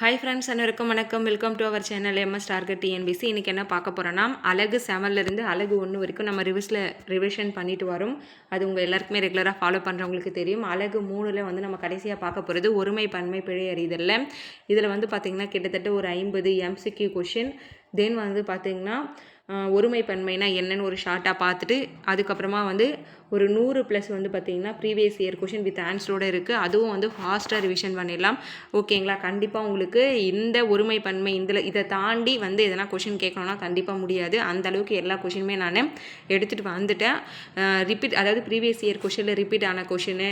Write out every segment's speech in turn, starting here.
Hi friends அனைவருக்கும் வணக்கம். Welcome to our channel MS target TNPSC இன்றைக்கி என்ன பார்க்க போகிறோன்னா அழகு செவன்லேருந்து அழகு ஒன்று வரைக்கும் நம்ம ரிவிஸில் ரிவிஷன் பண்ணிட்டு வரோம். அது உங்கள் எல்லாருக்குமே ரெகுலராக ஃபாலோ பண்ணுறவங்களுக்கு தெரியும். அழகு மூணில் வந்து நம்ம கடைசியாக பார்க்க போகிறது ஒருமை பன்மை பிழை அறிதலில். இதில் வந்து பார்த்திங்கன்னா கிட்டத்தட்ட ஒரு ஐம்பது எம்சிக்யூ கொஷின் தென் வந்து பார்த்திங்கன்னா ஒருமை பன்மைனா என்னன்னு ஒரு ஷார்ட்டாக பார்த்துட்டு அதுக்கப்புறமா வந்து ஒரு நூறு ப்ளஸ் வந்து பார்த்திங்கன்னா ப்ரீவியஸ் இயர் கொஷின் வித் ஆன்சரோடு இருக்குது அதுவும் வந்து ஃபாஸ்ட்டாக ரிவிஷன் பண்ணிடலாம். ஓகேங்களா? கண்டிப்பாக உங்களுக்கு இந்த ஒருமை பன்மை இதில் இதை தாண்டி வந்து எதனா கொஷின் கேட்கணும்னா கண்டிப்பாக முடியாது. அந்த அளவுக்கு எல்லா கொஷினுமே நான் எடுத்துகிட்டு வந்துட்டேன். ரிப்பீட் அதாவது ப்ரீவியஸ் இயர் கொஷினில் ரிப்பீட் ஆன கொஷினு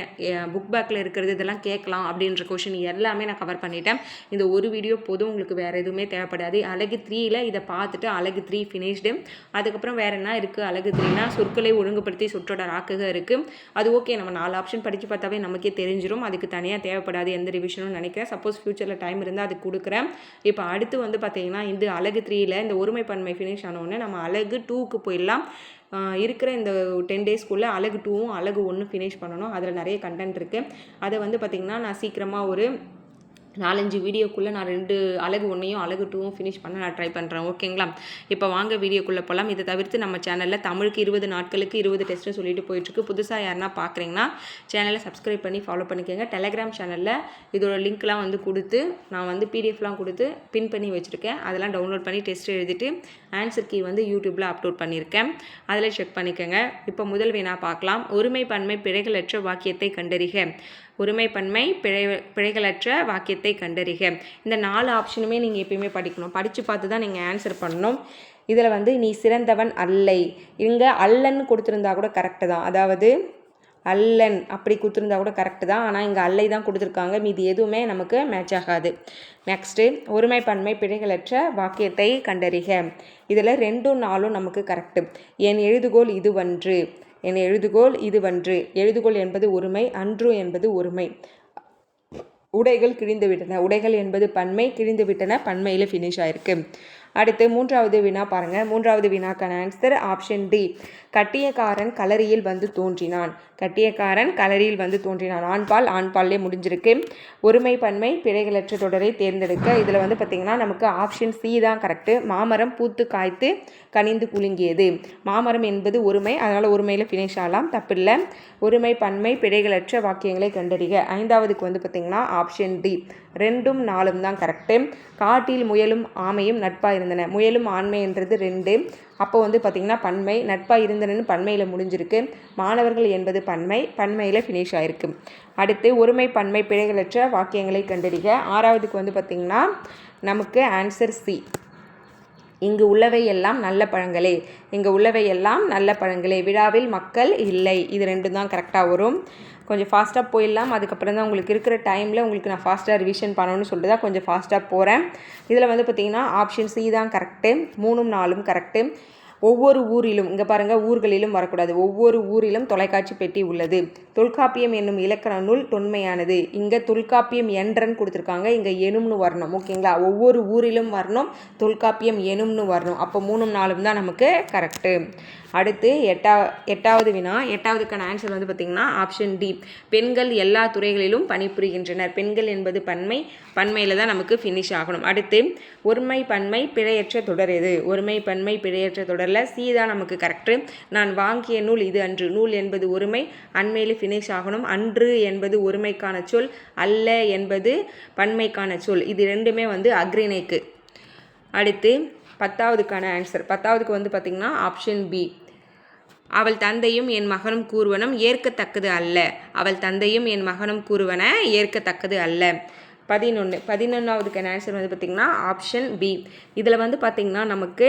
புக் பேக்கில் இருக்கிறது இதெல்லாம் கேட்கலாம் அப்படின்ற கொஷின் எல்லாமே நான் கவர் பண்ணிட்டேன். இந்த ஒரு வீடியோ போதும் உங்களுக்கு வேறு எதுவுமே தேவைப்படாது. அழகு த்ரீயில் இதை பார்த்துட்டு அழகு த்ரீ ஃபினிஷ்டு அதுக்கப்புறம் வேறு என்ன இருக்குது அழகு த்ரீனா சொற்களை ஒழுங்குபடுத்தி சொற்றொடர் ஆக்குக இருக்குது அது ஓகே நம்ம நாலு ஆப்ஷன் படித்து பார்த்தாவே நமக்கே தெரிஞ்சிரும். அதுக்கு தனியாக தேவைப்படாது எந்த ரிவிஷனும் நினைக்கிறேன். சப்போஸ் ஃப்யூச்சரில் டைம் இருந்தால் அது கொடுக்குறேன். இப்போ அடுத்து வந்து பார்த்தீங்கன்னா இந்த அழகு த்ரீயில் இந்த ஒருமைப்பன்மை ஃபினிஷ் ஆனவுடனே நம்ம அழகு டூக்கு போயிடலாம். இருக்கிற இந்த டென் டேஸ்க்குள்ளே அழகு டூவும் அழகு ஒன்று ஃபினிஷ் பண்ணணும். அதில் நிறைய கண்டென்ட் இருக்குது அதை வந்து பார்த்திங்கன்னா நான் சீக்கிரமாக ஒரு நாலஞ்சு வீடியோக்குள்ளே நான் ரெண்டு அழகு ஒன்றையும் அழகு டூவும் ஃபினிஷ் பண்ண நான் ட்ரை பண்ணுறேன் ஓகேங்களா இப்போ வாங்க வீடியோக்குள்ளே போகலாம் இதை தவிர்த்து நம்ம சேனலில் தமிழுக்கு இருபது நாட்களுக்கு இருபது டெஸ்ட்னு சொல்லிட்டு போயிட்டுருக்கு. புதுசாக யாருன்னா பார்க்குறீங்கன்னா சேனலை சப்ஸ்கிரைப் பண்ணி ஃபாலோ பண்ணிக்கோங்க. டெலகிராம் சேனலில் இதோட லிங்க்லாம் வந்து கொடுத்து நான் வந்து பிடிஎஃப்லாம் கொடுத்து பின் பண்ணி வச்சுருக்கேன். அதெல்லாம் டவுன்லோட் பண்ணி டெஸ்ட் எழுதிட்டு ஆன்சர் கீ வந்து யூடியூப்பில் அப்லோட் பண்ணியிருக்கேன். அதில் செக் பண்ணிக்கோங்க. இப்போ முதல் வேணா பார்க்கலாம். ஒருமை பன்மை பிழைகளற்ற வாக்கியத்தை கண்டறிக. ஒருமைப்பன்மை பிழை பிழைகளற்ற வாக்கியத்தை கண்டறிக. இந்த நாலு ஆப்ஷனுமே நீங்கள் எப்பயுமே படிக்கணும். படித்து பார்த்து தான் நீங்கள் ஆன்சர் பண்ணணும். இதில் வந்து நீ சிறந்தவன் அல்லை. இங்கே அல்லன்னு கொடுத்துருந்தா கூட கரெக்டு தான். அதாவது அல்லன் அப்படி கொடுத்துருந்தா கூட கரெக்டு தான். ஆனால் இங்கே அல்லை தான் கொடுத்துருக்காங்க. மீது எதுவுமே நமக்கு மேட்ச் ஆகாது. நெக்ஸ்ட்டு ஒருமை பன்மை பிழைகளற்ற வாக்கியத்தை கண்டறிக. இதில் ரெண்டும் நாளும் நமக்கு கரெக்டு என் எழுதுகோல் இதுவன்று. என் எழுதுகோல் இதுவன்று. எழுதுகோல் என்பது ஒருமை அன்று என்பது ஒருமை. உடைகள் கிழிந்து விட்டன உடைகள் என்பது பன்மை கிழிந்து விட்டன பன்மையில் ஃபினிஷ் ஆயிருக்கு. அடுத்து மூன்றாவது வினா பாருங்க. மூன்றாவது வினாக்கான ஆன்சர் ஆப்ஷன் டி கட்டியக்காரன் கலரியில் வந்து தோன்றினான். கட்டியக்காரன் கலரியில் வந்து தோன்றினான். ஆண்பால் ஆண்பால்லே முடிஞ்சிருக்கு. ஒருமை பன்மை பிழைகளற்ற தொடரை தேர்ந்தெடுக்க. இதில் வந்து பார்த்திங்கன்னா நமக்கு ஆப்ஷன் சி தான் கரெக்டு மாமரம் பூத்து காய்த்து கனிந்து குலுங்கியது. மாமரம் என்பது ஒருமை. அதனால் ஒருமையில் ஃபினிஷ் ஆகலாம். தப்பில்லை. ஒருமை பன்மை பிழைகளற்ற வாக்கியங்களை கண்டறிக. ஐந்தாவதுக்கு வந்து பார்த்திங்கன்னா ஆப்ஷன் டி ரெண்டும் நாலும் தான் கரெக்டு காட்டில் முயலும் ஆமையும் நட்பாக இருந்தன. முயலும் ஆண்மைன்றது ரெண்டு. அப்போ வந்து பார்த்திங்கன்னா பன்மை நட்பாக இருந்தனன்னு பன்மையில் முடிஞ்சிருக்கு. மாணவர்கள் என்பது பன்மை பன்மையில் ஃபினிஷ் ஆயிருக்கு. அடுத்து ஒருமை பன்மை பிழைகளற்ற வாக்கியங்களை கண்டறிக. ஆறாவதுக்கு வந்து பார்த்திங்கன்னா நமக்கு ஆன்சர் சி இங்கு உள்ளவை எல்லாம் நல்ல பழங்களே. இங்கு உள்ளவை எல்லாம் நல்ல பழங்களே. விழாவில் மக்கள் இல்லை. இது ரெண்டும் தான் கரெக்டாக வரும். கொஞ்சம் ஃபாஸ்ட்டாக போயிடலாம். அதுக்கப்புறம் தான் உங்களுக்கு இருக்கிற டைமில் உங்களுக்கு நான் ஃபாஸ்ட்டாக ரிவிஷன் பண்ணணும்னு சொல்லிட்டு தான் கொஞ்சம் ஃபாஸ்ட்டாக போகிறேன் இதில் வந்து பார்த்திங்கன்னா ஆப்ஷன் சி தான் கரெக்டு மூணும் நாலும் கரெக்டு ஒவ்வொரு ஊரிலும் இங்கே பாருங்கள் ஊர்களிலும் வரக்கூடாது. ஒவ்வொரு ஊரிலும் தொலைக்காட்சி பெட்டி உள்ளது. தொல்காப்பியம் என்னும் இலக்கண நூல் தொன்மையானது. இங்கே தொல்காப்பியம் என்றன்னு கொடுத்துருக்காங்க. இங்கே எனும்னு வரணும். ஓகேங்களா? ஒவ்வொரு ஊரிலும் வரணும். தொல்காப்பியம் எனும்னு வரணும். அப்போ மூணும் நாலும் தான் நமக்கு கரெக்டு அடுத்து எட்டா எட்டாவது வினா. எட்டாவதுக்கான ஆன்சர் வந்து பார்த்திங்கன்னா ஆப்ஷன் டி பெண்கள் எல்லா துறைகளிலும் பணிபுரிகின்றனர். பெண்கள் என்பது பன்மை பன்மையில் தான் நமக்கு ஃபினிஷ் ஆகணும். அடுத்து ஒருமை பன்மை பிழையற்ற தொடர் எது? ஒருமை பன்மை பிழையற்ற தொடரில் சி தான் நமக்கு கரெக்டு நான் வாங்கிய நூல் இது அன்று. நூல் என்பது ஒருமை அண்மையில் ஃபினிஷ் ஆகணும். அன்று என்பது ஒருமைக்கான சொல் அல்ல என்பது பன்மைக்கான சொல். இது ரெண்டுமே வந்து அக்ரிணைக்கு அடுத்து பத்தாவதுக்கான ஆன்சர் பத்தாவதுக்கு வந்து பார்த்திங்கன்னா ஆப்ஷன் பி அவள் தந்தையும் என் மகனும் கூறுவனும் ஏற்கத்தக்கது அல்ல. அவள் தந்தையும் என் மகனும் கூறுவன ஏற்கத்தக்கது அல்ல. பதினொன்று பதினொன்றாவதுக்கான ஆன்சர் வந்து பார்த்திங்கன்னா ஆப்ஷன் பி இதில் வந்து பார்த்திங்கன்னா நமக்கு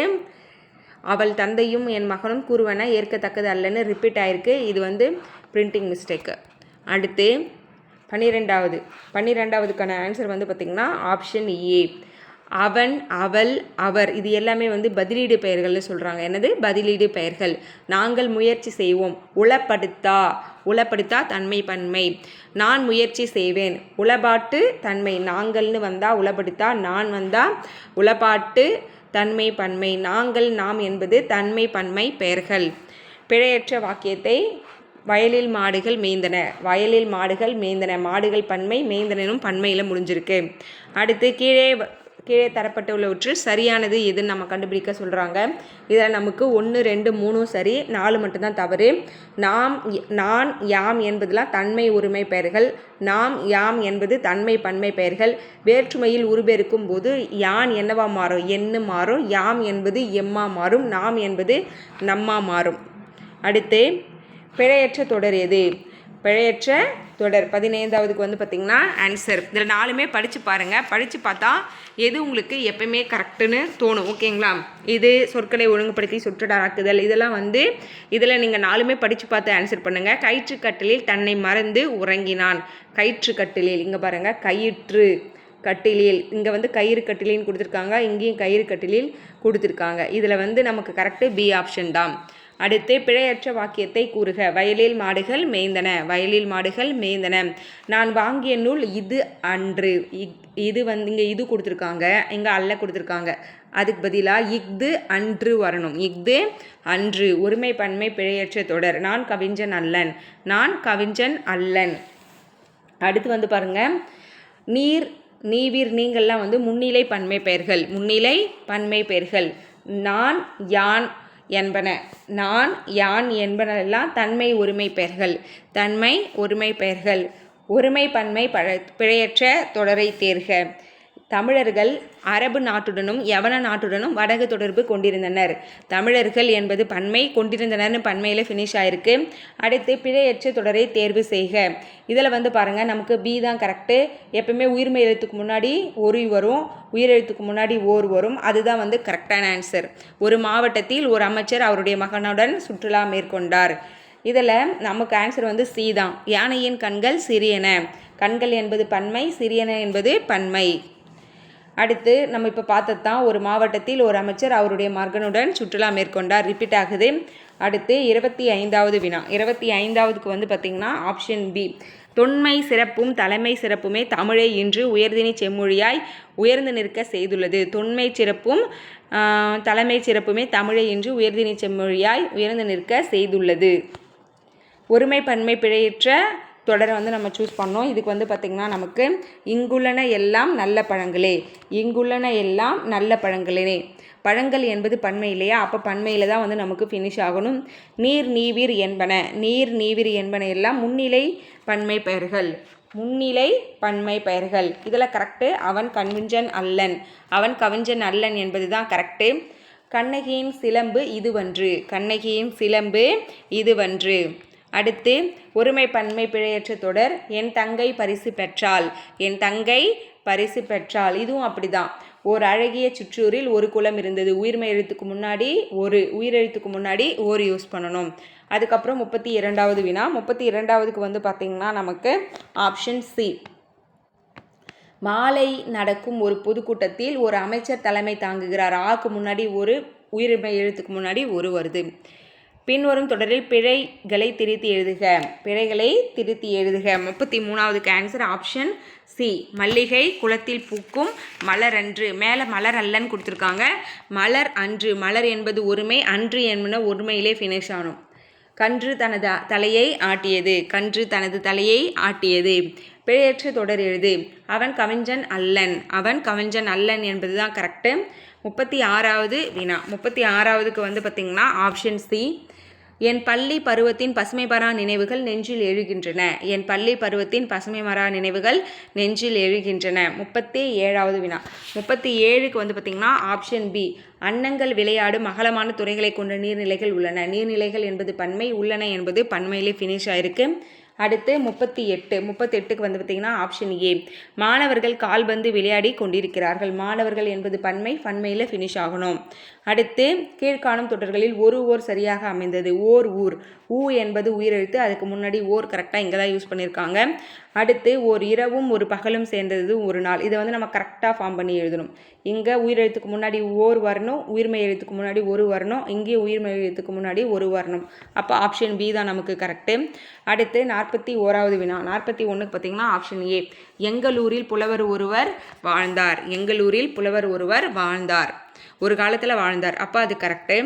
அவள் தந்தையும் என் மகனும் கூறுவன ஏற்கத்தக்கது அல்லன்னு ரிப்பீட் ஆயிருக்கு. இது வந்து பிரிண்டிங் மிஸ்டேக்கு அடுத்து பன்னிரெண்டாவது பன்னிரெண்டாவதுக்கான ஆன்சர் வந்து பார்த்திங்கன்னா ஆப்ஷன் ஏ அவன் அவள் அவர். இது எல்லாமே வந்து பதிலீடு பெயர்கள்னு சொல்கிறாங்க என்னது? பதிலீடு பெயர்கள். நாங்கள் முயற்சி செய்வோம். உளப்படுத்தா? உளப்படுத்தா தன்மை பன்மை. நான் முயற்சி செய்வேன். உளப்பாட்டு தன்மை. நாங்கள்னு வந்தால் உளப்படுத்தா? நான் வந்தால் உளப்பாட்டு தன்மை பன்மை. நாங்கள் நாம் என்பது தன்மை பன்மை பெயர்கள். பிழையற்ற வாக்கியத்தை வயலில் மாடுகள் மேய்ந்தன. வயலில் மாடுகள் மேய்ந்தன. மாடுகள் பன்மை மேய்ந்தனும் பன்மையில் முடிஞ்சிருக்கு. அடுத்து கீழே கீழே தரப்பட்டுள்ளவற்றில் சரியானது எதுன்னு நம்ம கண்டுபிடிக்க சொல்கிறாங்க இதில் நமக்கு ஒன்று ரெண்டு மூணும் சரி நாலு மட்டும்தான் தவறு. நாம் நான் யாம் என்பதெல்லாம் தன்மை உரிமை பெயர்கள். நாம் யாம் என்பது தன்மை பன்மை பெயர்கள். வேற்றுமையில் உருபெருக்கும் போது யான் என்னவா மாறும்? என்னு மாறும். யாம் என்பது எம்மா மாறும். நாம் என்பது நம்மா மாறும். அடுத்து பிழையற்ற தொடர் எது? பிழையற்ற தொடர். பதினைந்தாவதுக்கு வந்து பார்த்திங்கன்னா ஆன்சர் இதில் நாலுமே படித்து பாருங்கள் படித்து பார்த்தா எது உங்களுக்கு எப்பயுமே கரெக்டுன்னு தோணும் ஓகேங்களா? இது சொற்களை ஒழுங்குபடுத்தி சுற்றுடாக்குதல் இதெல்லாம் வந்து இதில் நீங்கள் நாலுமே படித்து பார்த்து ஆன்சர் பண்ணுங்கள் கயிற்றுக்கட்டிலில் தன்னை மறந்து உறங்கினான். கயிற்றுக்கட்டிலில் இங்கே பாருங்கள் கயிற்று கட்டிலில். இங்கே வந்து கயிறு கட்டிலின்னு கொடுத்துருக்காங்க இங்கேயும் கயிறு கட்டிலில் கொடுத்துருக்காங்க. இதில் வந்து நமக்கு கரெக்டு பி ஆப்ஷன் தான். அடுத்து பிழையற்ற வாக்கியத்தை கூறுக. வயலில் மாடுகள் மேய்ந்தன. வயலில் மாடுகள் மேய்ந்தன. நான் வாங்கிய நூல் இது அன்று. இக்- இது வந்து இங்கே இது கொடுத்துருக்காங்க. இங்கே அல்ல கொடுத்துருக்காங்க. அதுக்கு பதிலாக இஃது அன்று வரணும். இஃது அன்று. ஒருமை பன்மை பிழையற்ற தொடர். நான் கவிஞன் அல்லன். நான் கவிஞன் அல்லன். அடுத்து வந்து பாருங்க. நீர் நீவீர் நீங்கள்லாம் வந்து முன்னிலை பன்மை பெயர்கள். முன்னிலை பன்மை பெயர்கள். நான் யான் என்பன. நான் யான் என்பனெல்லாம் தன்மை ஒருமை பெயர்கள். தன்மை ஒருமை பெயர்கள். ஒருமை பன்மை பழ பிழையற்ற தொடரை தேர்க. தமிழர்கள் அரபு நாட்டுடனும் யவன நாட்டுடனும் வடகு தொடர்பு கொண்டிருந்தனர். தமிழர்கள் என்பது பன்மை கொண்டிருந்தனர்னு பன்மையில் ஃபினிஷ் ஆயிருக்கு. அடுத்து பிழையற்ற தொடரை தேர்வு செய்க. இதில் வந்து பாருங்கள் நமக்கு பி தான் கரெக்டு எப்பவுமே உயிர்மை எழுத்துக்கு முன்னாடி ஒரு வரும் உயிரெழுத்துக்கு முன்னாடி ஓர் வரும். அதுதான் வந்து கரெக்டான ஆன்சர் ஒரு மாவட்டத்தில் ஒரு அமைச்சர் அவருடைய மகனுடன் சுற்றுலா மேற்கொண்டார். இதில் நமக்கு ஆன்சர் வந்து சி தான். யானையின் கண்கள் சிறியன. கண்கள் என்பது பன்மை சிறியன என்பது பன்மை. அடுத்து நம்ம இப்போ பார்த்தது தான் ஒரு மாவட்டத்தில் ஒரு அமைச்சர் அவருடைய மகனுடன் சுற்றுலா மேற்கொண்டார் ரிப்பீட் ஆகுது. அடுத்து இருபத்தி ஐந்தாவது வினா. இருபத்தி ஐந்தாவதுக்கு வந்து பார்த்திங்கன்னா ஆப்ஷன் பி தொன்மை சிறப்பும் தலைமை சிறப்புமே தமிழை இன்று உயர்தினி செம்மொழியாய் உயர்ந்து நிற்க செய்துள்ளது. தொன்மை சிறப்பும் தலைமை சிறப்புமே தமிழை இன்று உயர்தினி செம்மொழியாய் உயர்ந்து நிற்க செய்துள்ளது. ஒருமை பன்மை பிழையற்ற தொடரை வந்து நம்ம சூஸ் பண்ணோம். இதுக்கு வந்து பார்த்திங்கன்னா நமக்கு இங்குள்ளன எல்லாம் நல்ல பழங்களே. இங்குள்ளன எல்லாம் நல்ல பழங்களே பழங்கள் என்பது பண்மை இல்லையா? அப்போ பன்மையில் தான் வந்து நமக்கு ஃபினிஷ் ஆகணும். நீர் நீவிர் என்பன. நீர் நீவிர் என்பன எல்லாம் முன்னிலை பன்மை பெயர்கள். முன்னிலை பன்மை பெயர்கள். இதில் கரெக்டு அவன் கவிஞ்சன் அல்லன். அவன் கவிஞ்சன் அல்லன் என்பது தான் கரெக்டு கண்ணகியின் சிலம்பு இதுவன்று. கண்ணகியின் சிலம்பு இதுவன்று. அடுத்து ஒருமை பன்மை பிழையற்ற தொடர் என் தங்கை பரிசு பெற்றாள். என் தங்கை பரிசு பெற்றாள். இதுவும் அப்படிதான். ஒரு அழகிய சுற்றூரில் ஒரு குளம் இருந்தது. உயிர்மை எழுத்துக்கு முன்னாடி ஒரு உயிரெழுத்துக்கு முன்னாடி ஒரு யூஸ் பண்ணணும். அதுக்கப்புறம் முப்பத்தி இரண்டாவது வினா. முப்பத்தி இரண்டாவதுக்கு வந்து பார்த்திங்கன்னா நமக்கு ஆப்ஷன் சி மாலை நடக்கும் ஒரு பொதுக்கூட்டத்தில் ஒரு அமைச்சர் தலைமை தாங்குகிறார். ஆக்கு முன்னாடி ஒரு உயிரிமை எழுத்துக்கு முன்னாடி ஒரு வருது. பின்வரும் தொடரில் பிழைகளை திருத்தி எழுதுக. பிழைகளை திருத்தி எழுதுக. முப்பத்தி மூணாவதுக்கு ஆன்சர் ஆப்ஷன் சி மல்லிகை குளத்தில் பூக்கும் மலர் அன்று. மேலே மலர் அல்லன்னு கொடுத்துருக்காங்க. மலர் அன்று. மலர் என்பது ஒருமை அன்று என்பன ஒருமையிலே ஃபினிஷ் ஆகணும் கன்று தனது தலையை ஆட்டியது. கன்று தனது தலையை ஆட்டியது. பிழையற்ற தொடர் எழுது. அவன் கவிஞன் அல்லன். அவன் கவிஞன் அல்லன் என்பது தான் கரெக்டு முப்பத்தி ஆறாவது வினா முப்பத்தி ஆறாவதுக்கு வந்து பார்த்திங்கன்னா ஆப்ஷன் சி என் பள்ளி பருவத்தின் பசுமை மரா நினைவுகள் நெஞ்சில் எழுகின்றன. என் பள்ளி பருவத்தின் பசுமை மரா நினைவுகள் நெஞ்சில் எழுகின்றன. முப்பத்தி ஏழாவது வினா முப்பத்தி ஏழுக்கு வந்து பார்த்திங்கன்னா ஆப்ஷன் பி அன்னங்கள் விளையாடும் அகலமான துறைகளை கொண்ட நீர்நிலைகள் உள்ளன. நீர்நிலைகள் என்பது பன்மை உள்ளன என்பது பன்மையிலே ஃபினிஷ் ஆயிருக்கு. அடுத்து முப்பத்தி எட்டு முப்பத்தெட்டுக்கு வந்து பார்த்திங்கன்னா ஆப்ஷன் ஏ மாணவர்கள் கால்பந்து விளையாடி கொண்டிருக்கிறார்கள். மாணவர்கள் என்பது பன்மை பன்மையில் ஃபினிஷ் ஆகணும். அடுத்து கீழ்காணும் தொடர்களில் ஒரு ஓர் சரியாக அமைந்தது. ஓர் ஊர். ஊ என்பது உயிரெழுத்து. அதுக்கு முன்னாடி ஓர் கரெக்டாக இங்கே தான் யூஸ் பண்ணியிருக்காங்க அடுத்து ஒரு இரவும் ஒரு பகலும் சேர்ந்தது ஒரு நாள். இதை வந்து நம்ம கரெக்டாக ஃபார்ம் பண்ணி எழுதணும். இங்கே உயிரெழுத்துக்கு முன்னாடி ஓர் வரணும் உயிர்மை எழுத்துக்கு முன்னாடி ஒரு வரணும் இங்கேயும் உயிர்மை எழுத்துக்கு முன்னாடி ஒரு வரணும். அப்போ ஆப்ஷன் பி தான் நமக்கு கரெக்டு அடுத்து நாற்பத்தி ஓராவது வினா. நாற்பத்தி ஒன்றுக்கு பார்த்தீங்கன்னா ஆப்ஷன் ஏ எங்களூரில் புலவர் ஒருவர் வாழ்ந்தார். எங்களூரில் புலவர் ஒருவர் வாழ்ந்தார். ஒரு காலத்தில் வாழ்ந்தார். அப்போ அது கரெக்டு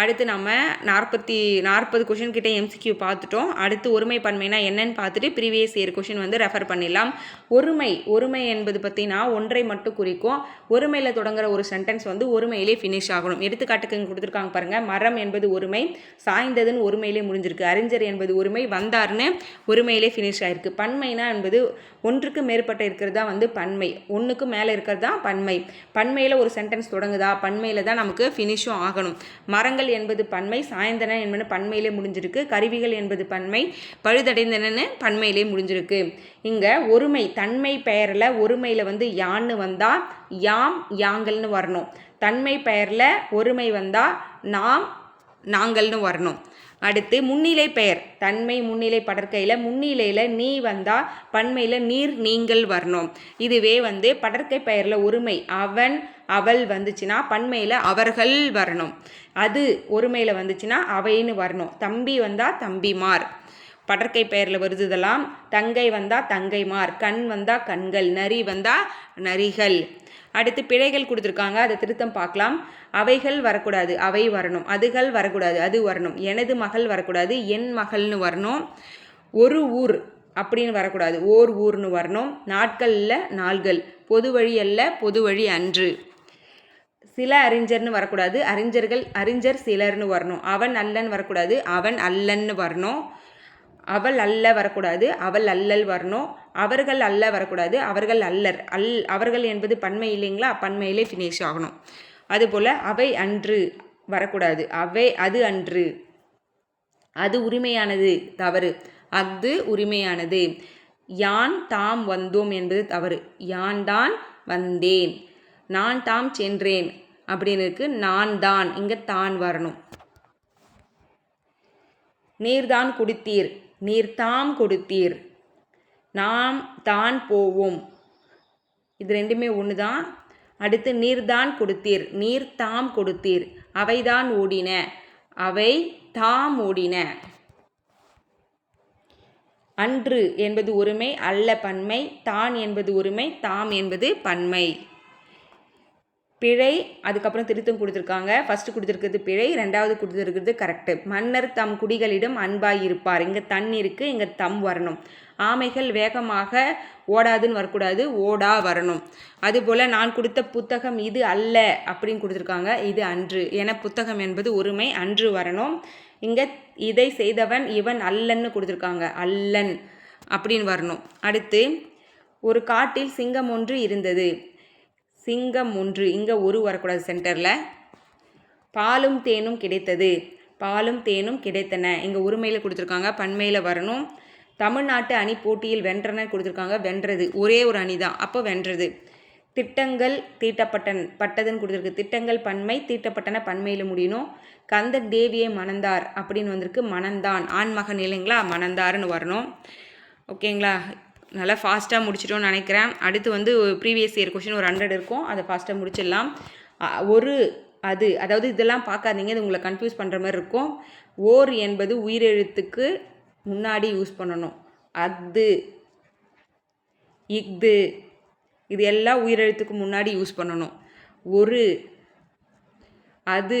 அடுத்து நம்ம நாற்பத்தி நாற்பது கொஷின் கிட்டே எம்சிக்யூ பார்த்துட்டோம் அடுத்து ஒருமை பன்மைனா என்னன்னு பார்த்துட்டு ப்ரீவியஸ் இயர் கொஷின் வந்து ரெஃபர் பண்ணிடலாம். ஒருமை ஒருமை என்பது பார்த்தீங்கன்னா ஒன்றை மட்டும் குறிக்கும். ஒருமையில் தொடங்குற ஒரு சென்டென்ஸ் வந்து ஒருமையிலே ஃபினிஷ் ஆகணும். எடுத்துக்காட்டுக்கு இங்கே கொடுத்துருக்காங்க பாருங்கள் மரம் என்பது ஒருமை சாய்ந்ததுன்னு ஒருமையிலே முடிஞ்சிருக்கு. அறிஞர் என்பது ஒருமை வந்தார்னு ஒருமையிலே ஃபினிஷ் ஆயிருக்கு. பன்மைனா என்பது ஒன்றுக்கு மேற்பட்ட இருக்கிறது தான் வந்து பன்மை. ஒன்றுக்கு மேலே இருக்கிறது தான் பன்மை. பன்மையில் ஒரு சென்டென்ஸ் தொடங்குதா? பன் பன்மையில் தான் நமக்கு ஃபினிஷும் ஆகணும். மரங்கள் என்பது பன்மை சாயந்தன என்பது பன்மையிலே முடிஞ்சிருக்கு. கருவிகள் என்பது பன்மை பழுதடைந்தனன்னு பன்மையிலே முடிஞ்சிருக்கு. இங்கே ஒருமை தன்மை பெயரில் ஒருமையில் வந்து யான்னு வந்தால் யாம் யாங்கள்னு வரணும். தன்மை பெயரில் ஒருமை வந்தால் நாம் நாங்கள்னு வரணும். அடுத்து முன்னிலை பெயர். தன்மை முன்னிலை படற்கையில் முன்னிலையில் நீ வந்தால் பன்மையில் நீர் நீங்கள் வரணும். இதுவே வந்து படற்கை பெயரில் ஒருமை. அவன் அவள் வந்துச்சுன்னா பன்மையில் அவர்கள் வரணும். அது ஒருமையில் வந்துச்சுன்னா அவைன்னு வரணும். தம்பி வந்தால் தம்பிமார். படற்கை பெயரில் வருது இதெல்லாம். தங்கை வந்தால் தங்கைமார். கண் வந்தால் கண்கள். நரி வந்தால் நரிகள். அடுத்து பிழைகள் கொடுத்துருக்காங்க. அதை திருத்தம் பார்க்கலாம். அவைகள் வரக்கூடாது. அவை வரணும். அதுகள் வரக்கூடாது. அது வரணும். எனது மகள் வரக்கூடாது. என் மகள்னு வரணும். ஒரு ஊர் அப்படின்னு வரக்கூடாது. ஓர் ஊர்னு வரணும். நாட்களில் நாள்கள். பொது வழி அல்ல பொது வழி அன்று. சில அறிஞர்னு வரக்கூடாது. அறிஞர்கள் அறிஞர் சிலர்னு வரணும். அவன் அல்லன்னு வரக்கூடாது. அவன் அல்லன்னு வரணும். அவள் அல்ல வரக்கூடாது. அவள் அல்லல் வரணும். அவர்கள் அல்ல வரக்கூடாது. அவர்கள் அல்லர். அல் அவர்கள் என்பது பன்மை இல்லைங்களா? பன்மையிலே ஃபினிஷ் ஆகணும். அதுபோல் அவை அன்று வரக்கூடாது. அவை அது அன்று. அது உரிமையானது தவறு. அது உரிமையானது. யான் தாம் வந்தோம் என்பது தவறு. யான் தான் வந்தேன். நான் தாம் சென்றேன். அப்படின்னு இருக்கு. நான் தான். இங்கே தான் வரணும். நீர்தான் குடித்தீர். நீர் தாம் கொடுத்தீர். நாம் தான் போவோம். இது ரெண்டுமே ஒன்று தான் அடுத்து நீர்தான் கொடுத்தீர். நீர் தாம் கொடுத்தீர். அவைதான் ஓடின. அவை தாம் ஓடின. அன்று என்பது ஒருமை அல்ல பன்மை. தான் என்பது ஒருமை. தாம் என்பது பன்மை. பிழை அதுக்கப்புறம் திருத்தம் கொடுத்துருக்காங்க. ஃபஸ்ட்டு கொடுத்துருக்கிறது பிழை ரெண்டாவது கொடுத்துருக்கிறது கரெக்டு மன்னர் தம் குடிகளிடம் அன்பாய் இருப்பார். இங்கே தன் இருக்குது இங்கே தம் வரணும். ஆமைகள் வேகமாக ஓடாதுன்னு வரக்கூடாது ஓடா வரணும். அதுபோல் நான் கொடுத்த புத்தகம் இது அல்ல அப்படின்னு கொடுத்துருக்காங்க. இது அன்று. என புத்தகம் என்பது ஒருமை அன்று வரணும். இங்கே இதை செய்தவன் இவன் அல்லன்னு கொடுத்துருக்காங்க. அல்லன் அப்படின்னு வரணும். அடுத்து ஒரு காட்டில் சிங்கம் ஒன்று இருந்தது. சிங்கம் ஒன்று. இங்கே ஒரு வரக்கூடாது சென்டரில். பாலும் தேனும் கிடைத்தது. பாலும் தேனும் கிடைத்தன. இங்கே உரிமையில் கொடுத்துருக்காங்க. பன்மையில் வரணும். தமிழ்நாட்டு அணி போட்டியில் வென்றன கொடுத்துருக்காங்க. வென்றது. ஒரே ஒரு அணி தான் அப்போ வென்றது. திட்டங்கள் தீட்டப்பட்டன் பட்டதுன்னு கொடுத்துருக்கு. திட்டங்கள் பன்மை தீட்டப்பட்டன பன்மையில் முடியணும். கந்த தேவியை மணந்தார் அப்படின்னு வந்திருக்கு. மணந்தான். ஆண்மகன் இல்லைங்களா? மணந்தார்னு வரணும். ஓகேங்களா? நல்லா ஃபாஸ்ட்டாக முடிச்சிட்டோம்னு நினைக்கிறேன். அடுத்து வந்து ப்ரீவியஸ் இயர் கொஷின் ஒரு ஹண்ட்ரட் இருக்கும். அதை ஃபாஸ்ட்டாக முடிச்சிடலாம். ஒரு அது அதாவது இதெல்லாம் பார்க்காதீங்க. இது உங்களை கன்ஃபியூஸ் பண்ணுற மாதிரி இருக்கும். ஓர் என்பது உயிரெழுத்துக்கு முன்னாடி யூஸ் பண்ணணும். அஃது இஃது இது எல்லாம் உயிரெழுத்துக்கு முன்னாடி யூஸ் பண்ணணும். ஒரு அது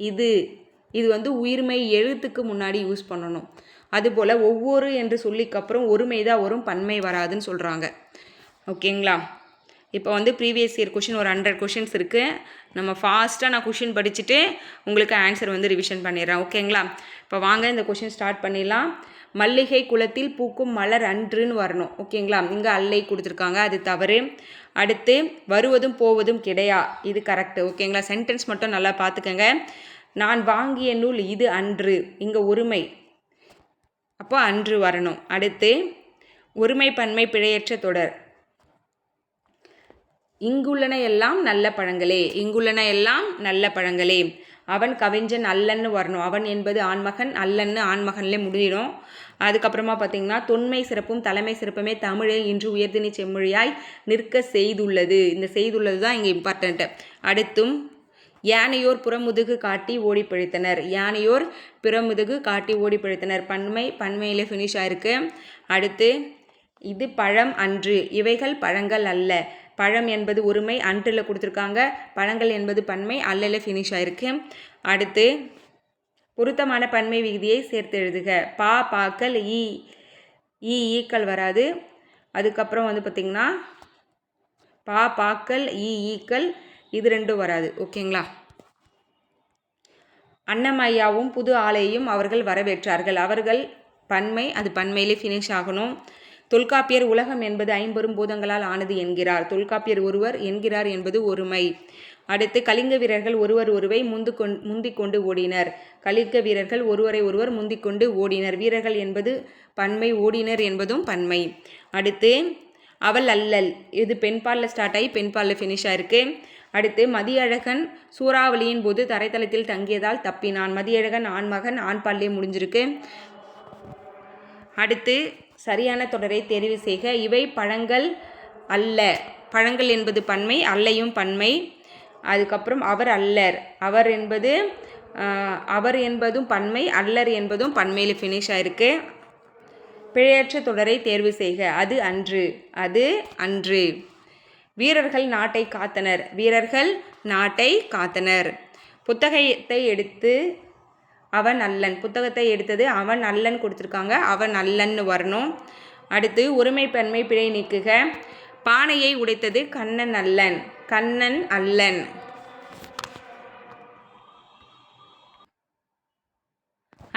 இது இது வந்து உயிர்மை எழுத்துக்கு முன்னாடி யூஸ் பண்ணணும். அதுபோல் ஒவ்வொரு என்று சொல்லிக்கப்புறம் ஒருமை தான் வரும் பன்மை வராதுன்னு சொல்கிறாங்க ஓகேங்களா? இப்போ வந்து ப்ரீவியஸ் இயர் கொஷின் ஒரு ஹண்ட்ரட் கொஷின்ஸ் இருக்குது நம்ம ஃபாஸ்ட்டாக நான் கொஷின் படிச்சுட்டு உங்களுக்கு ஆன்சர் வந்து ரிவிஷன் பண்ணிடுறேன். ஓகேங்களா? இப்போ வாங்க இந்த கொஷின் ஸ்டார்ட் பண்ணிடலாம். மல்லிகை குளத்தில் பூக்கும் மலர் அன்றுன்னு வரணும். ஓகேங்களா? இங்கே அல்லை கொடுத்துருக்காங்க அது தவறு. அடுத்து வருவதும் போவதும் கிடையா? இது கரெக்டு ஓகேங்களா? சென்டென்ஸ் மட்டும் நல்லா பார்த்துக்கோங்க. நான் வாங்கிய நூல் இது அன்று. இங்கே ஒருமை. அப்போ அன்று வரணும். அடுத்து ஒருமை பன்மை பிழையற்ற தொடர். இங்குள்ளன எல்லாம் நல்ல பழங்களே இங்குள்ளன எல்லாம் நல்ல பழங்களே. அவன் கவிஞன் அல்லன்னு வரணும். அவன் என்பது ஆண்மகன் அல்லன்னு ஆண்மகன்லே முடிஞ்சிடும். அதுக்கப்புறமா பார்த்தீங்கன்னா தொன்மை சிறப்பும் தலைமை சிறப்புமே தமிழை இன்று உயர்திணை செம்மொழியாய் நிற்க செய்துள்ளது. இந்த செய்துள்ளது தான் இங்கே இம்பார்ட்டண்ட்டு அடுத்தும் யானையோர் புறமுதுகு காட்டி ஓடி பிழைத்தனர் யானையோர் பிறமுதுகு காட்டி ஓடி பிழைத்தனர் பன்மை பன்மையிலே ஃபினிஷ் ஆயிருக்கு. அடுத்து இது பழம் அன்று. இவைகள் பழங்கள் அல்ல. பழம் என்பது ஒருமை அன்றில் கொடுத்துருக்காங்க. பழங்கள் என்பது பன்மை அல்லல ஃபினிஷ் ஆயிருக்கு. அடுத்து பொருத்தமான பன்மை விகுதியை சேர்த்து எழுதுக. பா பாக்கள் ஈ ஈ ஈக்கள் வராது. அதுக்கப்புறம் வந்து பார்த்திங்கன்னா பா பாக்கள் ஈ ஈக்கள் இது ரெண்டும் வராது. ஓகேங்களா? அன்னமையாவும் புது ஆலையும் அவர்கள் வரவேற்றார்கள். அவர்கள் பன்மை அது பன்மையிலே ஃபினிஷ் ஆகணும். தொல்காப்பியர் உலகம் என்பது ஐம்பெரும் பூதங்களால் ஆனது என்கிறார். தொல்காப்பியர் ஒருவர் என்கிறார் என்பது ஒருமை. அடுத்து கலிங்க வீரர்கள் ஒருவர் ஒருவை முந்து கொண் முந்திக் கொண்டு ஓடினர். கலிங்க வீரர்கள் ஒருவரை ஒருவர் முந்திக் கொண்டு ஓடினர். வீரர்கள் என்பது பன்மை ஓடினர் என்பதும் பன்மை. அடுத்து அவள் அல்லல். இது பெண்பாலில் ஸ்டார்ட் ஆகி பெண்பாலில் ஃபினிஷ் ஆயிருக்கு. அடுத்து மதியழகன் சூறாவளியின் போது தரைத்தளத்தில் தங்கியதால் தப்பினான். மதியழகன் ஆண்மகன் ஆண் பால்லே முடிஞ்சிருக்கு. அடுத்து சரியான தொடரை தெரிவு செய்க. இவை பழங்கள் அல்ல. பழங்கள் என்பது பன்மை அல்லையும் பன்மை. அதுக்கப்புறம் அவர் அல்லர். அவர் என்பது அவர் என்பதும் பன்மை அல்லர் என்பதும் பன்மையில் ஃபினிஷ் ஆயிருக்கு. பிழையற்ற தொடரை தேர்வு செய்க. அது அன்று. அது அன்று. வீரர்கள் நாட்டை காத்தனர். வீரர்கள் நாட்டை காத்தனர். புத்தகத்தை எடுத்து அவன் அல்லன் புத்தகத்தை எடுத்தது அவன் அல்லன் கொடுத்துருக்காங்க. அவன் அல்லன்னு வரணும். அடுத்து ஒருமை பெண்மை பிழை நீக்குக. பானையை உடைத்தது கண்ணன் அல்லன். கண்ணன் அல்லன்.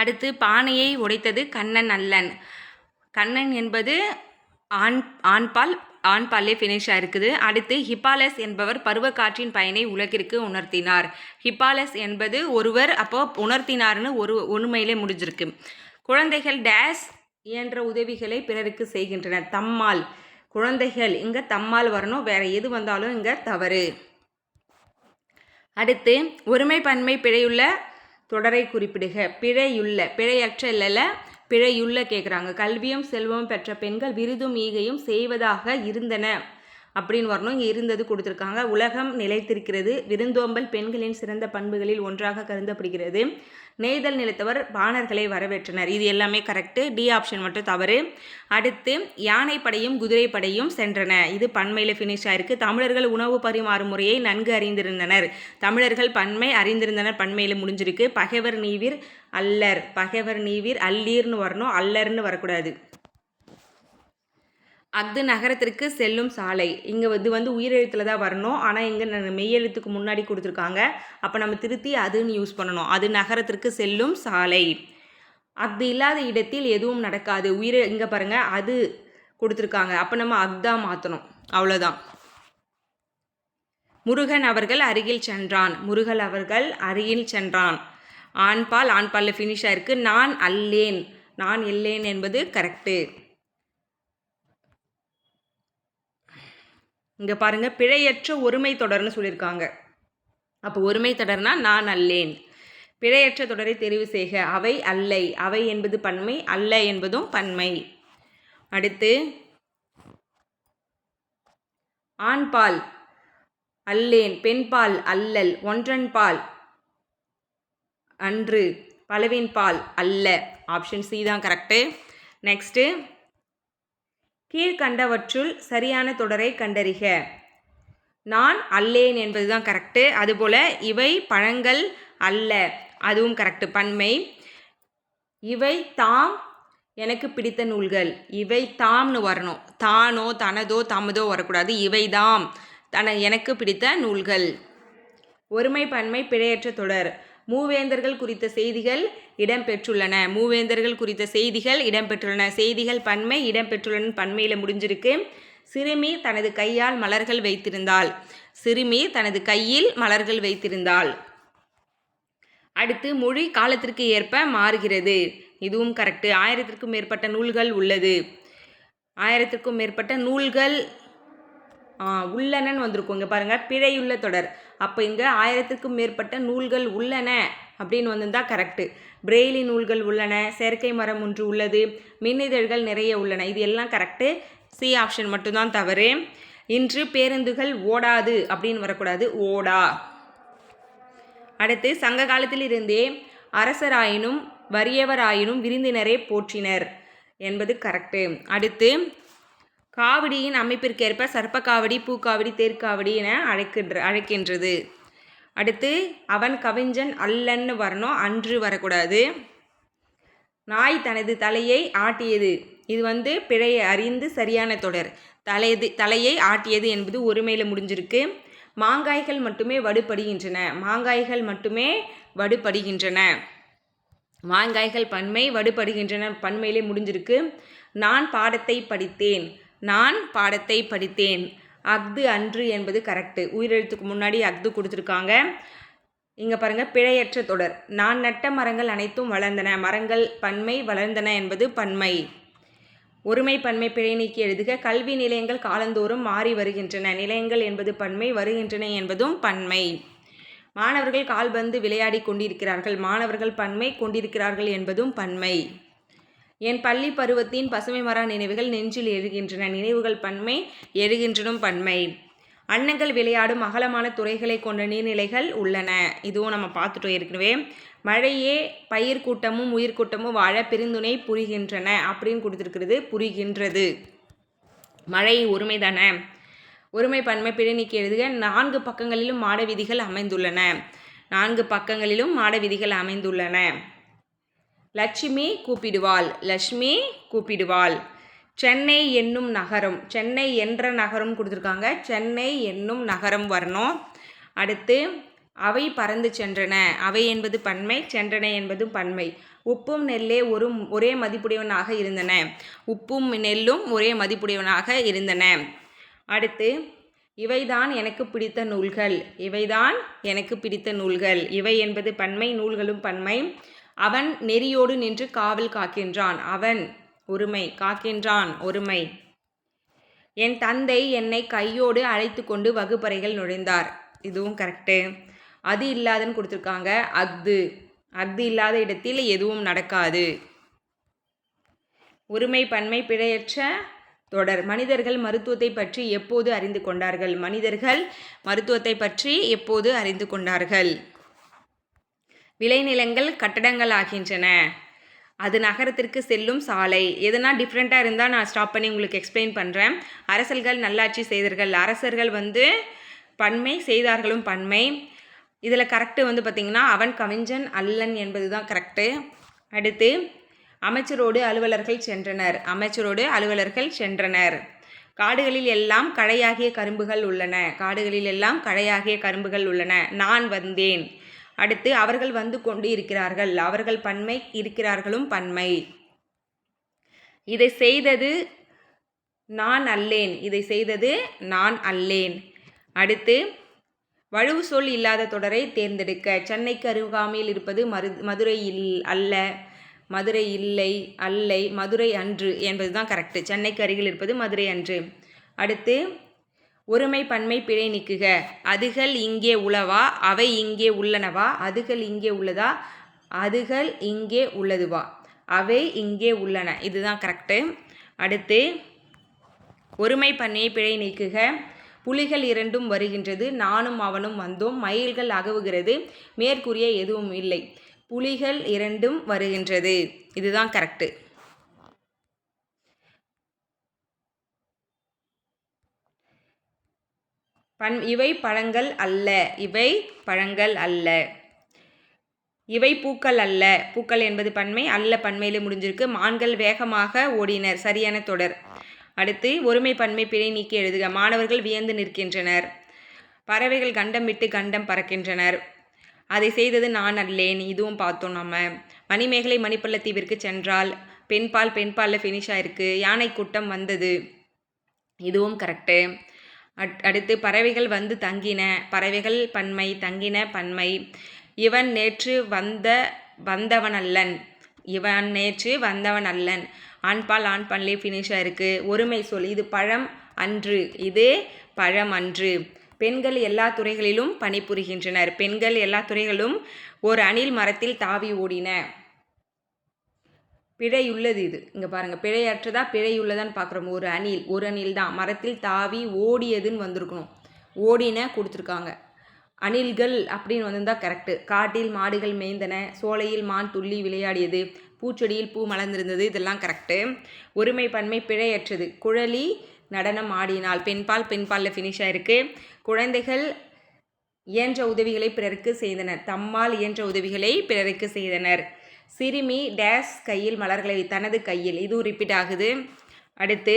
அடுத்து பானையை உடைத்தது கண்ணன் அல்லன். கண்ணன் என்பது ஆண் ஆண்பால் ஆண் பால்லே ஃபினிஷாக இருக்குது அடுத்து ஹிப்பாலஸ் என்பவர் பருவக்காற்றின் பயனை உலகிற்கு உணர்த்தினார். ஹிப்பாலஸ் என்பது ஒருவர் அப்போ உணர்த்தினார்னு ஒரு ஒருமையிலே முடிஞ்சிருக்கு. குழந்தைகள் டேஸ் இயன்ற உதவிகளை பிறருக்கு செய்கின்றனர். தம்மால். குழந்தைகள் இங்கே தம்மால் வரணும். வேற எது வந்தாலும் இங்கே தவறு. அடுத்து ஒருமை பன்மை பிழையுள்ள தொடரை குறிப்பிடுக. பிழையுள்ள பிழையற்ற இல்லைல்ல பிழையுள்ள கேட்குறாங்க கல்வியும் செல்வமும் பெற்ற பெண்கள் விருதும் ஈகையும் செய்வதாக இருந்தன. அப்படின்னு வரணும். இங்கே இருந்தது கொடுத்துருக்காங்க. உலகம் நிலைத்திருக்கிறது. விருந்தோம்பல் பெண்களின் சிறந்த பண்புகளில் ஒன்றாக கருதப்படுகிறது. நெய்தல் நிலைத்தவர் பாணர்களை வரவேற்றனர். இது எல்லாமே கரெக்டு டி ஆப்ஷன் மட்டும் தவறு. அடுத்து யானைப்படையும் குதிரைப்படையும் சென்றன. இது பன்மையில் ஃபினிஷ் ஆயிருக்கு. தமிழர்கள் உணவு பரிமாறும் முறையை நன்கு அறிந்திருந்தனர். தமிழர்கள் பன்மை அறிந்திருந்தனர். பன்மையில் முடிஞ்சிருக்கு. பகைவர் நீவிர் அல்லர். பகைவர் நீவிர் அல்லீர்னு வரணும். அல்லர்னு வரக்கூடாது. அஃது நகரத்திற்கு செல்லும் சாலை. இங்கே இது வந்து உயிரெழுத்தில் தான் வரணும். ஆனால் இங்கே ந- மெய்யெழுத்துக்கு முன்னாடி கொடுத்துருக்காங்க. அப்போ நம்ம திருத்தி அதுன்னு யூஸ் பண்ணணும். அது நகரத்திற்கு செல்லும் சாலை. அது இல்லாத இடத்தில் எதுவும் நடக்காது. உயிர் இங்கே பாருங்கள் அது கொடுத்துருக்காங்க. அப்போ நம்ம அக்தா மாற்றணும் அவ்வளோதான் முருகன் அவர்கள் அருகில் சென்றான். முருகல் அவர்கள் அருகில் சென்றான். ஆண்பால் ஆண்பாலில் ஃபினிஷ் ஆயிருக்கு. நான் அல்லேன். நான் இல்லேன் என்பது கரெக்டு இங்கே பாருங்கள் பிழையற்ற ஒருமை தொடர்னு சொல்லியிருக்காங்க. அப்போ ஒருமை தொடர்னா நான் அல்லேன். பிழையற்ற தொடரை தெரிவு செய்க அவை அல்லை. அவை என்பது பன்மை அல்ல என்பதும் பன்மை. அடுத்து ஆண்பால் அல்லேன். பெண்பால் அல்லல். ஒன்றன்பால் அன்று. பலவின் பால் அல்ல. ஆப்ஷன் சி தான் கரெக்டு நெக்ஸ்ட்டு கீழ்கண்டவற்றுள் சரியான தொடரை கண்டறிக. நான் அல்லேன் என்பது தான் கரெக்டு அதுபோல் இவை பழங்கள் அல்ல. அதுவும் கரெக்டு பன்மை. இவை தாம் எனக்கு பிடித்த நூல்கள். இவை தாம்னு வரணும். தானோ தனதோ தமதோ வரக்கூடாது. இவை தாம் தன எனக்கு பிடித்த நூல்கள். ஒருமை பன்மை பிழையற்ற தொடர். மூவேந்தர்கள் குறித்த செய்திகள் இடம்பெற்றுள்ளன. மூவேந்தர்கள் குறித்த செய்திகள் இடம்பெற்றுள்ளன. செய்திகள் பன்மை இடம்பெற்றுள்ளன பன்மையில் முடிஞ்சிருக்கு. சிறுமி தனது கையால் மலர்கள் வைத்திருந்தாள். சிறுமி தனது கையில் மலர்கள் வைத்திருந்தாள். அடுத்து மொழி காலத்திற்கு ஏற்ப மாறுகிறது. இதுவும் கரெக்டு. ஆயிரத்திற்கும் மேற்பட்ட நூல்கள் உள்ளது. ஆயிரத்திற்கும் மேற்பட்ட நூல்கள் ஆ, உள்ளனன்னு வந்திருக்கும். இங்கே பாருங்கள் பிழையுள்ள தொடர். அப்போ இங்கே ஆயிரத்திற்கும் மேற்பட்ட நூல்கள் உள்ளன அப்படின்னு வந்திருந்தால் கரெக்டு பிரெய்லி நூல்கள் உள்ளன செயற்கை மரம் ஒன்று உள்ளது மின்னிதழ்கள் நிறைய உள்ளன. இது எல்லாம் கரெக்டு சி ஆப்ஷன் மட்டும்தான் தவறு. இன்று பேருந்துகள் ஓடாது அப்படின்னு வரக்கூடாது. ஓடா. அடுத்து சங்க காலத்திலிருந்தே அரசராயினும் வறியவராயினும் விருந்தினரை போற்றினர் என்பது கரெக்டு அடுத்து காவடியின் அமைப்பிற்கேற்ப சர்ப்பக்காவடி பூக்காவடி தேர்க்காவடி என அழைக்கின்ற அழைக்கின்றது. அடுத்து அவன் கவிஞன் அல்லன்னு வரணும் அன்று வரக்கூடாது. நாய் தனது தலையை ஆட்டியது. இது வந்து பிழையை அறிந்து சரியான தொடர். தலையது தலையை ஆட்டியது என்பது ஒருமையில் முடிஞ்சிருக்கு. மாங்காய்கள் மட்டுமே வடுபடுகின்றன. மாங்காய்கள் மட்டுமே வடுபடுகின்றன. மாங்காய்கள் பன்மை வடுபடுகின்றன. பன்மையிலே முடிஞ்சிருக்கு. நான் பாடத்தை படித்தேன். நான் பாடத்தை படித்தேன். அஃது அன்று என்பது கரெக்டு உயிரெழுத்துக்கு முன்னாடி அஃது கொடுத்துருக்காங்க. இங்கே பாருங்கள் பிழையற்ற தொடர். நான் நட்ட மரங்கள் அனைத்தும் வளர்ந்தன. மரங்கள் பன்மை வளர்ந்தன என்பது பன்மை. ஒருமை பன்மை பிழை நீக்கி எழுதுக. கல்வி நிலையங்கள் காலந்தோறும் மாறி வருகின்றன. நிலையங்கள் என்பது பன்மை வருகின்றன என்பதும் பன்மை. மாணவர்கள் கால்பந்து விளையாடி கொண்டிருக்கிறார்கள். மாணவர்கள் பன்மை கொண்டிருக்கிறார்கள் என்பதும் பன்மை. என் பள்ளி பருவத்தின் பசுமை மர நினைவுகள் நெஞ்சில் எழுகின்றன. நினைவுகள் பன்மை எழுகின்றனும் பன்மை. அன்னங்கள் விளையாடும் அகலமான துறைகளை கொண்ட நீர்நிலைகள் உள்ளன. இதுவும் நம்ம பார்த்துட்டோம் ஏற்கனவே. மழையே பயிர் கூட்டமும் உயிர் கூட்டமும் வாழ பெருந்துணை புரிகின்றன அப்படின்னு கொடுத்துருக்கிறது. புரிகின்றது. மழை ஒருமை தானே. ஒருமை பன்மை பிழைநீக்கி எழுதுக. நான்கு பக்கங்களிலும் மாட விதிகள் அமைந்துள்ளன. நான்கு பக்கங்களிலும் மாட விதிகள் அமைந்துள்ளன. லட்சுமி கூப்பிடுவாள். லட்சுமி கூப்பிடுவாள். சென்னை என்னும் நகரம். சென்னை என்ற நகரம் கொடுத்துருக்காங்க. சென்னை என்னும் நகரம் வரணும். அடுத்து அவை பறந்து சென்றன. அவை என்பது பன்மை சென்றன என்பது பன்மை. உப்பும் நெல்லே ஒரு ஒரே மதிப்புடையவனாக இருந்தன. உப்பும் நெல்லும் ஒரே மதிப்புடையவனாக இருந்தன. அடுத்து இவைதான் எனக்கு பிடித்த நூல்கள். இவைதான் எனக்கு பிடித்த நூல்கள். இவை என்பது பன்மை நூல்களும் பன்மை. அவன் நெறியோடு நின்று காவல் காக்கின்றான். அவன் ஒருமை காக்கின்றான் ஒருமை. என் தந்தை என்னை கையோடு அழைத்து கொண்டு வகுப்பறைகள் நுழைந்தார். இதுவும் கரெக்டு அது இல்லாதன்னு கொடுத்துருக்காங்க. அஃது. அஃது இல்லாத இடத்தில் எதுவும் நடக்காது. ஒருமை பன்மை பிழையற்ற தொடர். மனிதர்கள் மருத்துவத்தை பற்றி எப்போது அறிந்து கொண்டார்கள்? மனிதர்கள் மருத்துவத்தை பற்றி எப்போது அறிந்து கொண்டார்கள்? விளைநிலங்கள் கட்டடங்கள் ஆகின்றன அது நகரத்திற்கு செல்லும் சாலை. எதுனா டிஃப்ரெண்ட்டாக இருந்தால் நான் ஸ்டாப் பண்ணி உங்களுக்கு எக்ஸ்பிளைன் பண்ணுறேன் அரசர்கள் நல்லாட்சி செய்தார்கள். அரசர்கள் வந்து பன்மை செய்தார்களும் பன்மை. இதில் கரெக்டு வந்து பார்த்திங்கன்னா அவன் கவிஞன் அல்லன் என்பது தான் கரெக்டு அடுத்து அமைச்சரோடு அலுவலர்கள் சென்றனர். அமைச்சரோடு அலுவலர்கள் சென்றனர். காடுகளில் எல்லாம் கழையாகிய கரும்புகள் உள்ளன. காடுகளில் எல்லாம் கழையாகிய கரும்புகள் உள்ளன. நான் வந்தேன். அடுத்து அவர்கள் வந்து கொண்டு இருக்கிறார்கள். அவர்கள் பன்மை இருக்கிறார்களும் பன்மை. இதை செய்தது நான் அல்லேன். இதை செய்தது நான் அல்லேன். அடுத்து வலுவு சொல் இல்லாத தொடரை தேர்ந்தெடுக்க. சென்னைக்கு அருகாமையில் இருப்பது மரு மதுரை இல் அல்ல. மதுரை இல்லை அல்லை மதுரை அன்று என்பது தான் கரெக்டு சென்னைக்கு அருகில் இருப்பது மதுரை அன்று. அடுத்து ஒருமை பன்மை பிழை நீக்குக. அதுகள் இங்கே உளவா? அவை இங்கே உள்ளனவா? அதுகள் இங்கே உள்ளதா? அதுகள் இங்கே உள்ளதுவா? அவை இங்கே உள்ளன. இதுதான் கரெக்டு அடுத்து ஒருமை பன்மையை பிழை நீக்குக. புலிகள் இரண்டும் வருகின்றது. நானும் அவனும் வந்தோம். மயில்கள் அகவுகிறது. மேற்கூறிய எதுவும் இல்லை. புலிகள் இரண்டும் வருகின்றது. இதுதான் கரெக்டு பண் இவை பழங்கள் அல்ல. இவை பழங்கள் அல்ல. இவை பூக்கள் அல்ல. பூக்கள் என்பது பன்மை. அல்ல பன்மையில் முடிஞ்சிருக்கு. மான்கள் வேகமாக ஓடினர். சரியான தொடர். அடுத்து ஒருமை பன்மை பிழை நீக்கி எழுதுக. மாணவர்கள் வியந்து நிற்கின்றனர். பறவைகள் கண்டம் விட்டு கண்டம் பறக்கின்றனர். அதை செய்தது நான் அல்லேன். இதுவும் பார்த்தோம் நம்ம மணிமேகலை மணிப்பள்ளத்தீவிற்கு சென்றால் பெண்பால் பெண்பாலில் ஃபினிஷ் ஆயிருக்கு. யானை கூட்டம் வந்தது. இதுவும் கரெக்டு அடுத்து பறவைகள் வந்து தங்கின பறவைகள் பன்மை தங்கின பன்மை. இவன் நேற்று வந்த வந்தவன் அல்லன் இவன் நேற்று வந்தவன் அல்லன் ஆண்பால் ஆண் பண்லே ஃபினிஷாக இருக்குது ஒருமை சொல் இது பழம் அன்று. இது பழம் அன்று. பெண்கள் எல்லா துறைகளிலும் பணிபுரிகின்றனர். பெண்கள் எல்லா துறைகளும் ஒரு அணில் மரத்தில் தாவி ஓடின. பிழையுள்ளது இது. இங்கே பாருங்கள் பிழையற்றதா பிழையுள்ளதான்னு பார்க்குறோம் ஒரு அணில் ஒரு அணில் தான். மரத்தில் தாவி ஓடியதுன்னு வந்திருக்கணும். ஓடின கொடுத்துருக்காங்க. அணில்கள் அப்படின்னு வந்திருந்தால் கரெக்டு காட்டில் மாடுகள் மேய்ந்தன சோலையில் மான் துள்ளி விளையாடியது பூச்செடியில் பூ மலர்ந்திருந்தது இதெல்லாம் கரெக்டு ஒருமை பன்மை பிழையற்றது. குழலி நடனம் ஆடினால் பெண்பால் பெண்பாலில் ஃபினிஷ் ஆயிருக்கு. குழந்தைகள் இயன்ற உதவிகளை பிறருக்கு செய்தனர். தம்மால் இயன்ற உதவிகளை பிறருக்கு செய்தனர். சிறுமி டேஸ் கையில் மலர்களை தனது கையில். இதுவும் ரிப்பீட் ஆகுது. அடுத்து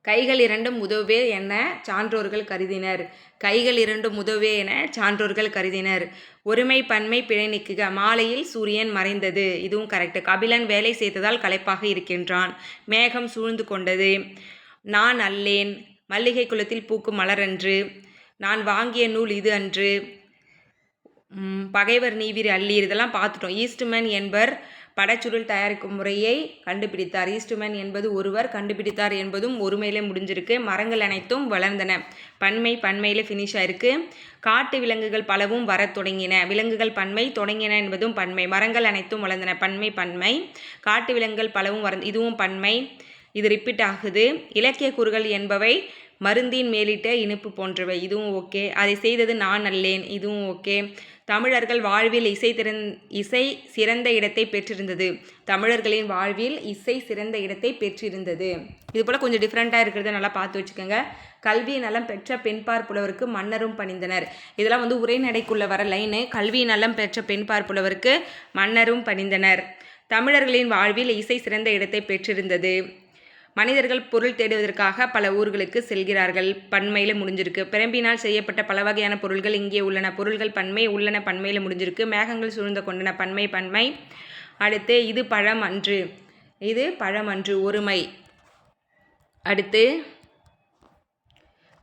கைகள் இரண்டும் உதவே என சான்றோர்கள் கருதினர். கைகள் இரண்டும் உதவே என சான்றோர்கள் கருதினர். ஒருமை பன்மை பிழை நிற்குக மாலையில் சூரியன் மறைந்தது. இதுவும் கரெக்டு கபிலன் வேலை செய்ததால் களைப்பாக இருக்கின்றான். மேகம் சூழ்ந்து கொண்டது. நான் அல்லேன். மல்லிகை குளத்தில் பூக்கும் மலர் அன்று. நான் வாங்கிய நூல் இது அன்று. பகைவர் நீவிரி அல்லீர் இதெல்லாம் பார்த்துட்டோம். ஈஸ்ட்மேன் என்பர் படச்சுருள் தயாரிக்கும் முறையை கண்டுபிடித்தார். ஈஸ்ட்மேன் என்பது ஒருவர் கண்டுபிடித்தார் என்பதும் ஒருமையிலே முடிஞ்சிருக்கு. மரங்கள் அனைத்தும் வளர்ந்தன. பன்மை பன்மையில் ஃபினிஷ் ஆயிருக்கு. காட்டு விலங்குகள் பலவும் வரத் தொடங்கின. விலங்குகள் பன்மை தொடங்கின என்பதும் பன்மை. மரங்கள் அனைத்தும் வளர்ந்தன. பன்மை பன்மை. காட்டு விலங்குகள் பலவும் வர இதுவும் பன்மை. இது ரிப்பீட் ஆகுது. இலக்கிய கூறுகள் என்பவை மருந்தின் மேலிட்ட இனிப்பு போன்றவை. இதுவும் ஓகே அதை செய்தது நான் அல்லேன். இதுவும் ஓகே தமிழர்கள் வாழ்வில் இசை திறன் இசை சிறந்த இடத்தை பெற்றிருந்தது. தமிழர்களின் வாழ்வில் இசை சிறந்த இடத்தை பெற்றிருந்தது. இது போல் கொஞ்சம் டிஃப்ரெண்ட்டாக இருக்கிறத நல்லா பார்த்து வச்சுக்கோங்க. கல்வி நலம் பெற்ற பெண்பார் புலவருக்கு மன்னரும் பணிந்தனர். இதெல்லாம் வந்து உரைநடைக்குள்ள வர லைனு கல்வி நலம் பெற்ற பெண்பார் புலவருக்கு மன்னரும் பணிந்தனர். தமிழர்களின் வாழ்வில் இசை சிறந்த இடத்தை பெற்றிருந்தது. மனிதர்கள் பொருள் தேடுவதற்காக பல ஊர்களுக்கு செல்கிறார்கள். பன்மையில் முடிஞ்சிருக்கு. பிரம்பினால் செய்யப்பட்ட பல வகையான பொருள்கள் இங்கே உள்ளன. பொருள்கள் பன்மை உள்ளன பன்மையில் முடிஞ்சிருக்கு. மேகங்கள் சூழ்ந்த கொண்டன. பன்மை பன்மை. அடுத்து இது பழம் அன்று இது பழம் அன்று ஒருமை. அடுத்து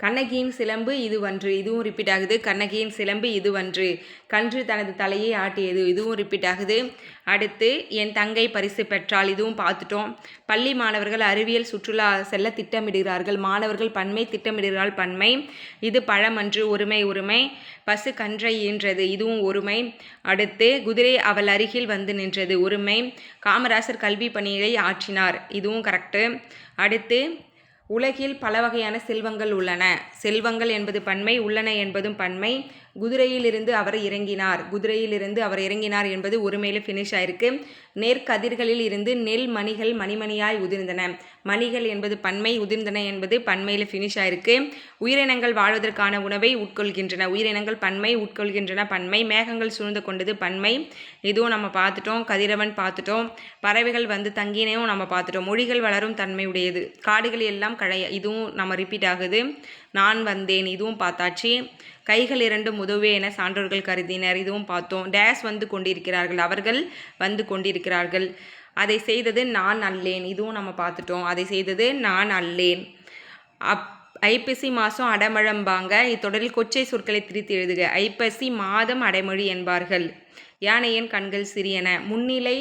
கண்ணகியின் சிலம்பு இதுவன்று. இதுவும் ரிப்பீட் ஆகுது. கண்ணகியின் சிலம்பு இதுவன்று. கன்று தனது தலையை ஆட்டியது. இதுவும் ரிப்பீட் ஆகுது. அடுத்து என் தங்கை பரிசு பெற்றால் இதுவும் பார்த்துட்டோம். பள்ளி மாணவர்கள் அறிவியல் சுற்றுலா செல்ல திட்டமிடுகிறார்கள். மாணவர்கள் பன்மை திட்டமிடுகிறார்கள் பன்மை. இது பழமன்று ஒருமை உரிமை பசு கன்றை ஈன்றது. இதுவும் ஒருமை. அடுத்து குதிரை அவள் அருகில் வந்து நின்றது. ஒருமை. காமராசர் கல்வி பணியை ஆற்றினார். இதுவும் கரெக்டு அடுத்து உலகில் பல வகையான செல்வங்கள் உள்ளன. செல்வங்கள் என்பது பன்மை உள்ளன என்பதும் பன்மை. குதிரையிலிருந்து அவர் இறங்கினார். குதிரையிலிருந்து அவர் இறங்கினார் என்பது ஒருமையில் ஃபினிஷ் ஆயிருக்கு. நெற்கதிர்களில் இருந்து நெல் மணிகள் மணிமணியாய் உதிர்ந்தன. மணிகள் என்பது பன்மை உதிர்ந்தன என்பது பன்மையில் ஃபினிஷ் ஆயிருக்கு. உயிரினங்கள் வாழ்வதற்கான உணவை உட்கொள்கின்றன. உயிரினங்கள் பன்மை உட்கொள்கின்றன பன்மை. மேகங்கள் சூழ்ந்து கொண்டது பன்மை. இதுவும் நம்ம பார்த்துட்டோம் கதிரவன் பார்த்துட்டோம். பறவைகள் வந்து தங்கினையும் நம்ம பார்த்துட்டோம். மொழிகள் வளரும் தன்மை உடையது காடுகள் எல்லாம் கழைய இதுவும் நம்ம ரிப்பீட் ஆகுது. நான் வந்தேன் இதுவும் பார்த்தாச்சு. கைகள் இரண்டும் உதவே என சான்றோர்கள் கருதினர். இதுவும் பார்த்தோம். டேஸ் வந்து கொண்டிருக்கிறார்கள். அவர்கள் வந்து கொண்டிருக்கிறார்கள். அதை செய்தது நான் அல்லேன். இதுவும் நம்ம பார்த்துட்டோம். அதை செய்தது நான் அல்லேன். அப் ஐப்பசி மாதம் அடமழம்பாங்க. இத்தொடரில் கொச்சை சொற்களை திரித்து எழுதுக. ஐப்பசி மாதம் அடைமொழி என்பார்கள். யானையின் கண்கள் சிறியன. முன்னிலை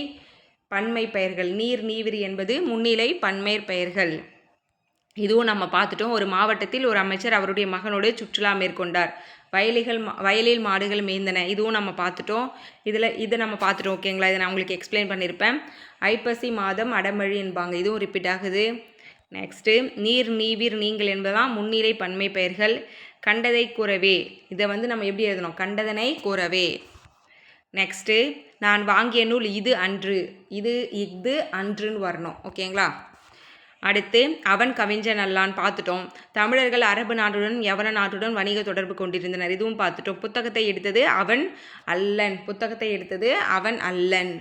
பன்மை பெயர்கள். நீர் நீவிரி என்பது முன்னிலை பன்மை பெயர்கள். இதுவும் நம்ம பார்த்துட்டோம். ஒரு மாவட்டத்தில் ஒரு அமைச்சர் அவருடைய மகனோடு சுற்றுலா மேற்கொண்டார். வயலிகள் மா- வயலில் மாடுகள் மேய்ந்தன. இதுவும் நம்ம பார்த்துட்டோம். இதில் இதை நம்ம பார்த்துட்டோம் ஓகேங்களா இதை நான் உங்களுக்கு எக்ஸ்பிளைன் பண்ணியிருப்பேன் ஐப்பசி மாதம் அடமழி என்பாங்க. இதுவும் ரிப்பீட் ஆகுது. நெக்ஸ்ட்டு நீர் நீவிர் நீங்கள் என்பதான் முன்னிலை பன்மை பெயர்கள். கண்டதை கூறவே. இதை வந்து நம்ம எப்படி எழுதணும்? கண்டதனை கூறவே. நெக்ஸ்ட்டு நான் வாங்கிய நூல் இது அன்று. இது இது அன்றுன்னு வரணும் ஓகேங்களா அடுத்து அவன் கவிஞன் அல்லான் பார்த்துட்டோம். தமிழர்கள் அரபு நாட்டுடன் யவன நாட்டுடன் வணிக தொடர்பு கொண்டிருந்தனர். இதுவும் பார்த்துட்டோம். புத்தகத்தை எடுத்தது அவன் அல்லன். புத்தகத்தை எடுத்தது அவன் அல்லன்.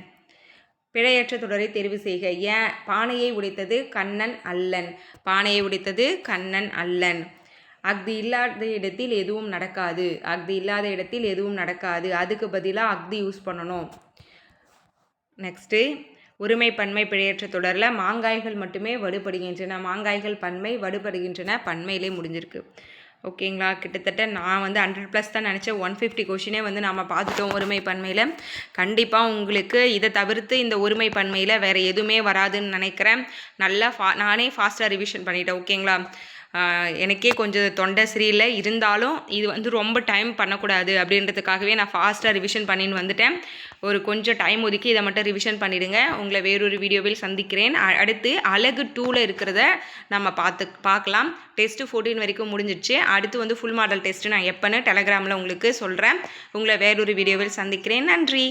பிழையற்ற தொடரை தெரிவு செய்க. ஏன் பானையை உடைத்தது கண்ணன் அல்லன். பானையை உடைத்தது கண்ணன் அல்லன். அக்தி இல்லாத இடத்தில் எதுவும் நடக்காது. அஃது இல்லாத இடத்தில் எதுவும் நடக்காது. அதுக்கு பதிலாக அஃது யூஸ் பண்ணணும். நெக்ஸ்ட்டு ஒருமை பன்மை பிழையற்ற தொடரில் மாங்காய்கள் மட்டுமே வடுபடுகின்றன மாங்காய்கள் பன்மை வடுபடுகின்றன பன்மையிலே முடிஞ்சிருக்கு. ஓகேங்களா? கிட்டத்தட்ட நான் வந்து ஹண்ட்ரட் ப்ளஸ் தான் நினச்சேன். ஒன் ஃபிஃப்டி கொஷினே வந்து நம்ம பார்த்துட்டோம் ஒருமை பன்மையில். கண்டிப்பாக உங்களுக்கு இதை தவிர்த்து இந்த ஒருமை பன்மையில் வேறு எதுவுமே வராதுன்னு நினைக்கிறேன். நல்லா ஃபா நானே ஃபாஸ்ட்டாக ரிவிஷன் பண்ணிட்டேன். ஓகேங்களா? எனக்கே கொஞ்சம் தொண்டை சரியில்லை. இருந்தாலும் இது வந்து ரொம்ப டைம் பண்ணக்கூடாது அப்படின்றதுக்காகவே நான் ஃபாஸ்ட்டாக ரிவிஷன் பண்ணின்னு வந்துட்டேன். ஒரு கொஞ்சம் டைம் ஒதுக்கி இதை மட்டும் ரிவிஷன் பண்ணிவிடுங்க உங்களை வேறொரு வீடியோவில் சந்திக்கிறேன். அடுத்து அழகு டூவில் இருக்கிறத நம்ம பார்த்து பார்க்கலாம். டெஸ்ட்டு ஃபோர்டீன் வரைக்கும் முடிஞ்சிடுச்சு. அடுத்து வந்து ஃபுல் மாடல் டெஸ்ட்டு நான் எப்போன்னு டெலகிராமில் உங்களுக்கு சொல்கிறேன் உங்களை வேறொரு வீடியோவில் சந்திக்கிறேன். நன்றி.